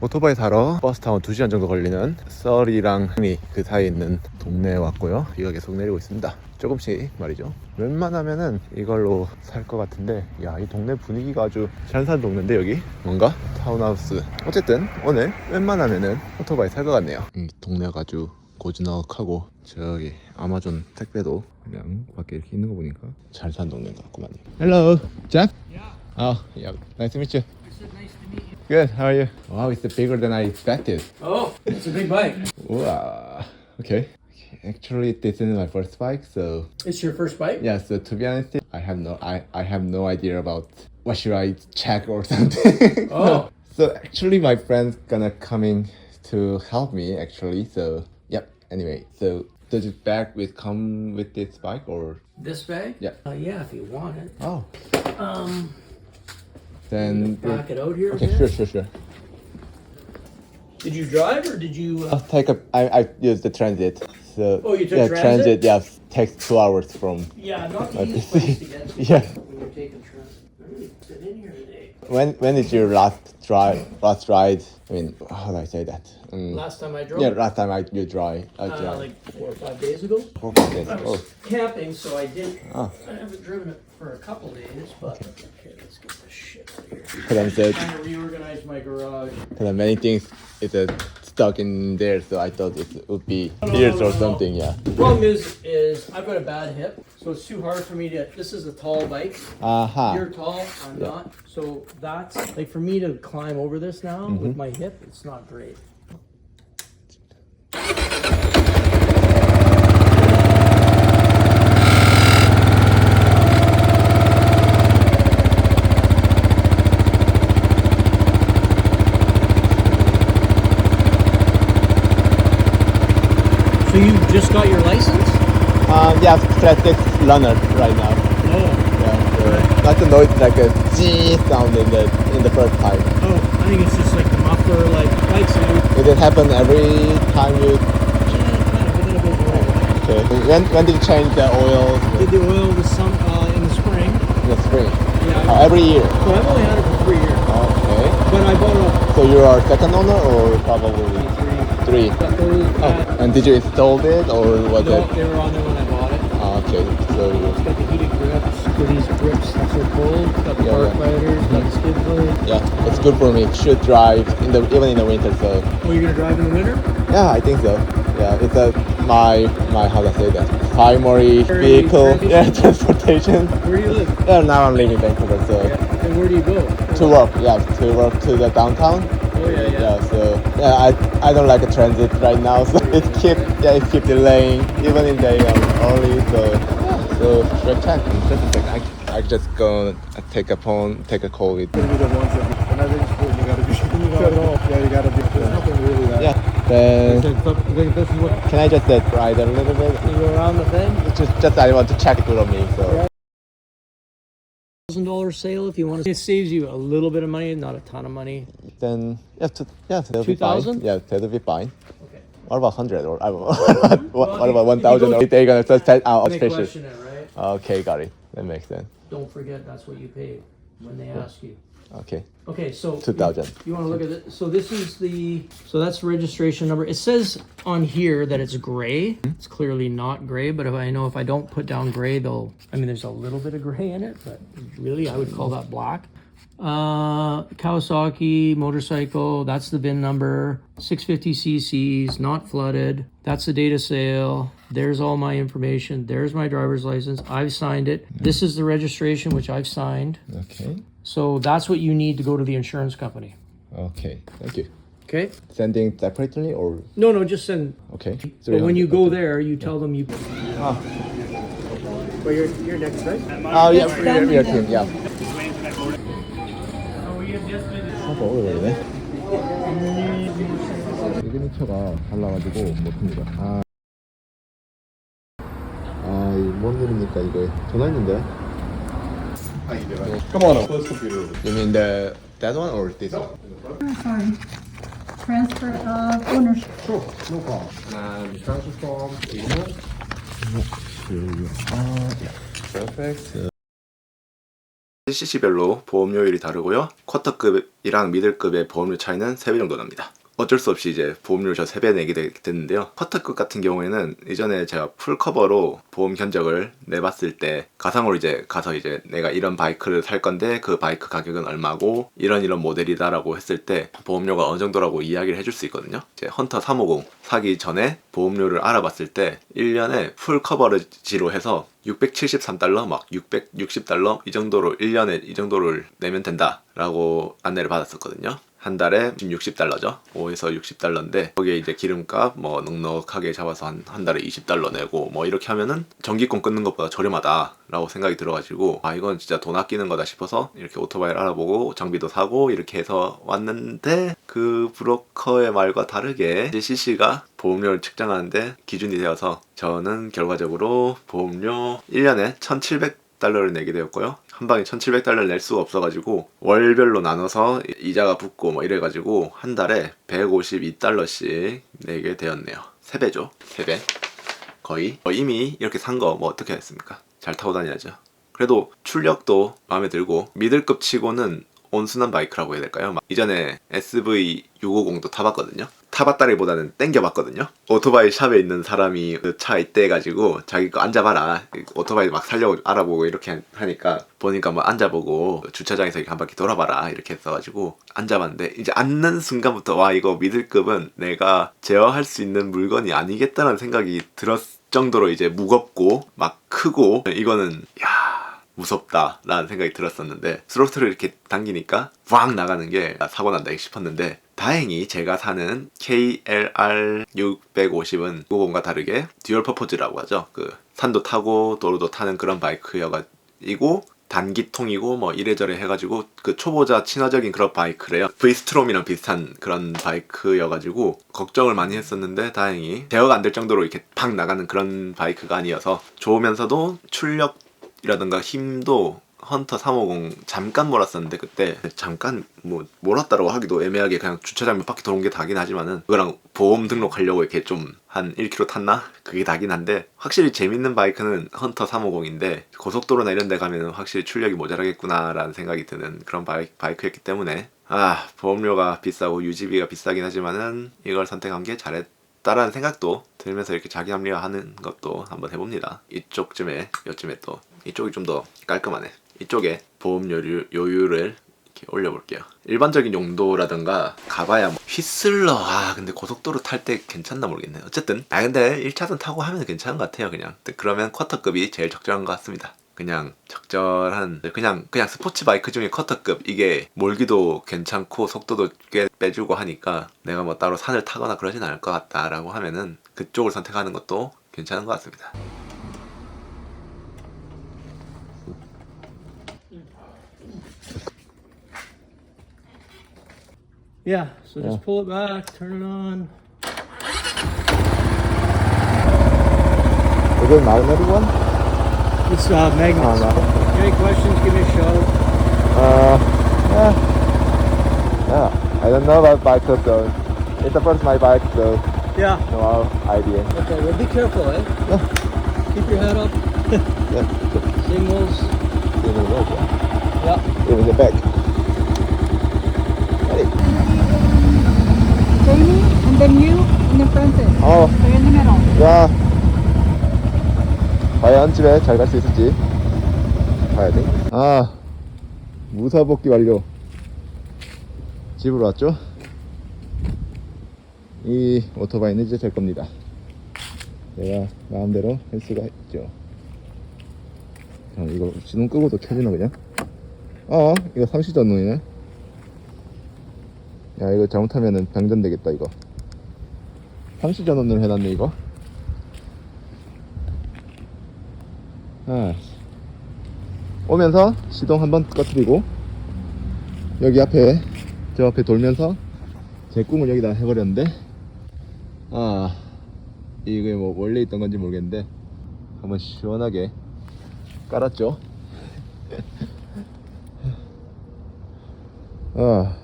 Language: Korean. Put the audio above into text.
오토바이 타러 버스 타고 2시간 정도 걸리는 썰이랑 흥리 그 사이에 있는 동네에 왔고요. 비가 계속 내리고 있습니다. 조금씩 말이죠. 웬만하면은 이걸로 살 것 같은데 야 이 동네 분위기가 아주 잘 사는 동네인데 여기 뭔가 타운하우스 어쨌든 오늘 웬만하면은 오토바이 살 것 같네요. 이 동네가 아주 고즈넉하고 저기 아마존 택배도 그냥 밖에 이렇게 있는 거 보니까 잘 사는 동네 같구만요. Hello, Jack. Yeah. Oh, yeah. Nice to meet you. Good. How are you? Wow, it's bigger than I expected. Oh, it's a big bike. Wow. Okay. Actually, this is my first bike, so It's your first bike? yeah. So to be honest, I have no I, I have no idea about what should I check or something. Oh. so actually, my friend's gonna coming to help me actually. So yep. Anyway, so does this bag with come with this bike or This bag? Yeah. Uh, yeah, if you want it. oh Um, then back it out here. okay sure sure sure. Did you drive or did you? Uh, I'll take a. I I use the transit. So Oh, you took yeah, transit? Yeah, takes two hours from. yeah, not the easiest place to get to. Yeah. When you're taking transit. I in here today. When when is your last drive? Last ride? I mean, how do I say that? Um, Last time I drove. yeah, last time I you drive. I Uh, like four or five days ago. Oh, okay. I oh, camping, so I did. Ah. I haven't driven it for a couple days, but okay, let's get this shit out of here. because I'm said Trying to reorganize my garage. because many things is uh, stuck in there, so I thought it would be no, ears no, or no. something. Yeah. The problem is, is I've got a bad hip, so it's too hard for me to. This is a tall bike. Aha. You're tall, I'm not. So that's like for me to climb over this now with my hip, it's not great. So you just got your license? Um, yeah, class six runner right now. Oh. Yeah. So not to know it's like a G sound in the in the first time. Think it's just like the muffler, like bike sound. Did it happen every time you? Yeah, kind of, but then it goes away. Okay. When when did you change the oil Did the oil this some uh, in the spring? in the spring? Yeah. Oh, every year. So I've only had it for three years, Okay. but I bought a So you are second owner or probably three? But those, Oh, uh, and did you install it or was no, it? they were on there when I bought it. Ah, okay. So It's got the heated grips, for these grips that's so cold. Got the Yeah, park yeah. fighters, got the skid plate. yeah, it's good for me. Should drive in the even in the winter. So Oh, you're gonna drive in the winter? yeah, I think so. Yeah, it's a my my how to say that primary vehicle. transportation. Yeah, transportation. Where do you live? Yeah, now I'm living in Vancouver. So Yeah. And where do you go? to work, yeah, to work to the downtown. Oh yeah, yeah. Yeah, so yeah, I I don't like a transit right now, so it keep yeah it keep delaying even in the um, early. So so should I check? Just a. I I just go take a phone, take a call with. gonna be the ones that when everything's cool, you gotta be shut it off. Yeah, you gotta be. There's nothing really that. Yeah. Then This is what can I just uh, ride a little bit? You go around the thing. Just just I want to check it on me. So Thousand dollar sale if you want to. It saves you a little bit of money, not a ton of money. then yeah, to, yeah, that'll be 2,000? fine. Yeah, that'll be fine. Okay. What about hundred or I don't know. what, what about one if you thousand? go- Or they gonna just set out They auspicious? question it, right? Okay, got it. That makes sense. Don't forget that's what you paid when they ask you. Okay, Okay, so. 2,000. You wanna look at it, so this is the, so that's registration number, it says on here that it's gray, it's clearly not gray, but if I know if I don't put down gray, they'll, I mean, there's a little bit of gray in it, but really, I would call that black. Uh, Kawasaki motorcycle, that's the VIN number, six fifty CCs, not flooded, that's the data sale, there's all my information, there's my driver's license, I've signed it, this is the registration, which I've signed. okay, So that's what you need to go to the insurance company. okay. Thank you. Okay. Sending separately or No, no, just send. okay? But when you go 300, there, you tell them you. Ah. Well, you're, you're next, right? Oh yeah, we are, we are team. Yeah. 오래걸리네. 시그니처가 달라가지고 못합니다. 아, 아, 이뭔 일입니까 이거? 전화했는데. Come on, close computer. You mean the that one or this one? Sorry. Transfer of ownership. Sure, no problem. And transfer form. 아, yeah. Perfect. CC별로 보험료율이 다르고요. 쿼터급이랑 미들급의 보험료 차이는 3배 정도 납니다. 어쩔 수 없이 이제 보험료를 저 3배 내게 되- 됐는데요. 쿼터급 같은 경우에는 이전에 제가 풀커버로 보험 견적을 내봤을 때 가상으로 이제 가서 이제 내가 이런 바이크를 살 건데 그 바이크 가격은 얼마고 이런 이런 모델이다라고 했을 때 보험료가 어느 정도라고 이야기를 해줄 수 있거든요. 이제 헌터 350 사기 전에 보험료를 알아봤을 때 1년에 풀 커버지로 해서 673달러 막 660달러 이 정도로 1년에 이 정도를 내면 된다라고 안내를 받았었거든요. 한 달에 60달러죠. 5에서 60달러인데 거기에 이제 기름값 뭐 넉넉하게 잡아서 한, 한 달에 20달러 내고 뭐 이렇게 하면은 전기권 끊는 것보다 저렴하다라고 생각이 들어가지고 아 이건 진짜 돈 아끼는 거다 싶어서 이렇게 오토바이를 알아보고 장비도 사고 이렇게 해서 왔는데 그 브로커의 말과 다르게 이제 CC가 보험료를 측정하는데 기준이 되어서 저는 결과적으로 보험료 1년에 1,700 달러를 내게 되었고요. 한 방에 1,700달러를 낼 수가 없어가지고 월별로 나눠서 이자가 붙고 뭐 이래가지고 한 달에 152달러씩 내게 되었네요. 3배죠. 3배. 거의 어, 이미 이렇게 산 거 뭐 어떻게 했습니까? 잘 타고 다녀야죠. 그래도 출력도 마음에 들고 미들급 치고는 온순한 바이크라고 해야 될까요? 막 이전에 SV650도 타봤거든요. 타봤다기보다는 땡겨봤거든요. 오토바이 샵에 있는 사람이 그 차 있대 가지고 자기 거 앉아봐라. 오토바이 막 살려고 알아보고 이렇게 하니까 보니까 뭐 앉아보고 주차장에서 이렇게 한 바퀴 돌아봐라 이렇게 했어가지고 앉아봤는데 이제 앉는 순간부터 와 이거 미들급은 내가 제어할 수 있는 물건이 아니겠다는 생각이 들었 정도로 이제 무겁고 막 크고 이거는 야 무섭다라는 생각이 들었었는데 스로틀을 이렇게 당기니까 왕 나가는 게 사고 난다 싶었는데 다행히 제가 사는 KLR 650은 650과 다르게 듀얼 퍼포즈라고 하죠. 그 산도 타고 도로도 타는 그런 바이크여가지고 단기통이고 뭐 이래저래 해가지고 그 초보자 친화적인 그런 바이크래요. V스트롬이랑 비슷한 그런 바이크여가지고 걱정을 많이 했었는데 다행히 제어가 안 될 정도로 이렇게 팍 나가는 그런 바이크가 아니어서 좋으면서도 출력 이라든가 힘도 헌터 350 잠깐 몰았었는데 그때 잠깐 뭐 몰았다라고 하기도 애매하게 그냥 주차장 몇 바퀴 도는 게 다긴 하지만은 그거랑 보험 등록하려고 이렇게 좀 한 1km 탔나? 그게 다긴 한데 확실히 재밌는 바이크는 헌터 350인데 고속도로나 이런 데 가면 확실히 출력이 모자라겠구나라는 생각이 드는 그런 바이, 바이크였기 때문에 아 보험료가 비싸고 유지비가 비싸긴 하지만은 이걸 선택한 게 잘했 다라는 생각도 들면서 이렇게 자기 합리화하는 것도 한번 해봅니다. 이쪽쯤에 요쯤에 또 이쪽이 좀 더 깔끔하네. 이쪽에 보험료 요율을 이렇게 올려볼게요. 일반적인 용도라든가 가봐야 뭐 휘슬러 아 근데 고속도로 탈 때 괜찮나 모르겠네. 어쨌든 아 근데 1차선 타고 하면 괜찮은 것 같아요. 그냥 그러면 쿼터급이 제일 적절한 것 같습니다. 그냥 적절한 그냥 그냥 스포츠 바이크 중에 쿼터급 이게 몰기도 괜찮고 속도도 꽤 빼주고 하니까 내가 뭐 따로 산을 타거나 그러진 않을 것 같다라고 하면은 그쪽을 선택하는 것도 괜찮은 것 같습니다. Yeah, so just pull it back, turn it on. Is it magnetic one? It's uh, magnets. Any questions, give me a shout. Uh, yeah. Yeah. I don't know about bike so it's the first my bike, so Yeah. no idea. Okay, well, be careful, eh? Yeah. Keep your head up. Yeah. The road, yeah. Yeah. Even the back. Jamie, and then you, and then Francis. Oh, in the middle. 야. 과연 집에 잘 갈 수 있을지 봐야 돼. 아, 무사 복귀 완료. 집으로 왔죠? 이 오토바이는 이제 제 겁니다. 내가 마음대로 할 수가 있죠. 자, 이거 시동 끄고도 켜지나 그냥? 어, 이거 상시 전동이네. 야, 이거 잘못하면은 병전 되겠다 이거. 상시 전원으로 해놨네 이거. 아. 오면서 시동 한번 꺼트리고 여기 앞에 저 앞에 돌면서 제 꿈을 여기다 해버렸는데 아 이게 뭐 원래 있던 건지 모르겠는데 한번 시원하게 깔았죠 아